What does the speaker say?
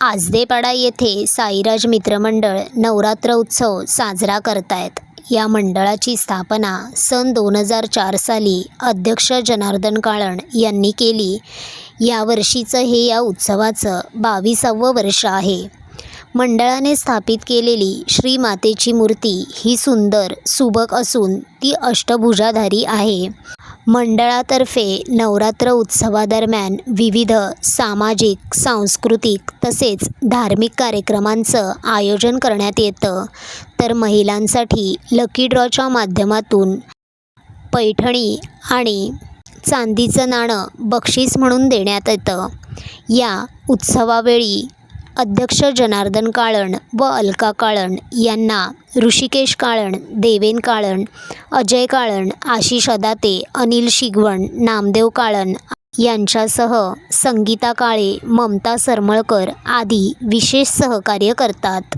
आजदेपाडा येथे साईराज मित्रमंडळ नवरात्र उत्सव साजरा करतायत. या मंडळाची स्थापना सन दोन हजार चार साली अध्यक्ष जनार्दन काळण यांनी केली. यावर्षीचं हे या उत्सवाचं बावीसावं वर्ष आहे. मंडळाने स्थापित केलेली श्रीमातेची मूर्ती ही सुंदर सुबक असून ती अष्टभुजाधारी आहे. मंडळातर्फे नवरात्र उत्सवादरम्यान विविध सामाजिक सांस्कृतिक तसेच धार्मिक कार्यक्रमांचं आयोजन करण्यात येतं. तर महिलांसाठी लकी ड्रॉच्या माध्यमातून पैठणी आणि चांदीचं नाणं बक्षीस म्हणून देण्यात येतं. या उत्सवावेळी अध्यक्ष जनार्दन काळण व अलका काळण यांना ऋषिकेश काळण देवेन काळण अजय काळण आशिष अदाते अनिल शिगवण नामदेव काळण यांच्यासह संगीता काळे ममता सरमळकर आदी विशेष सहकार्य करतात.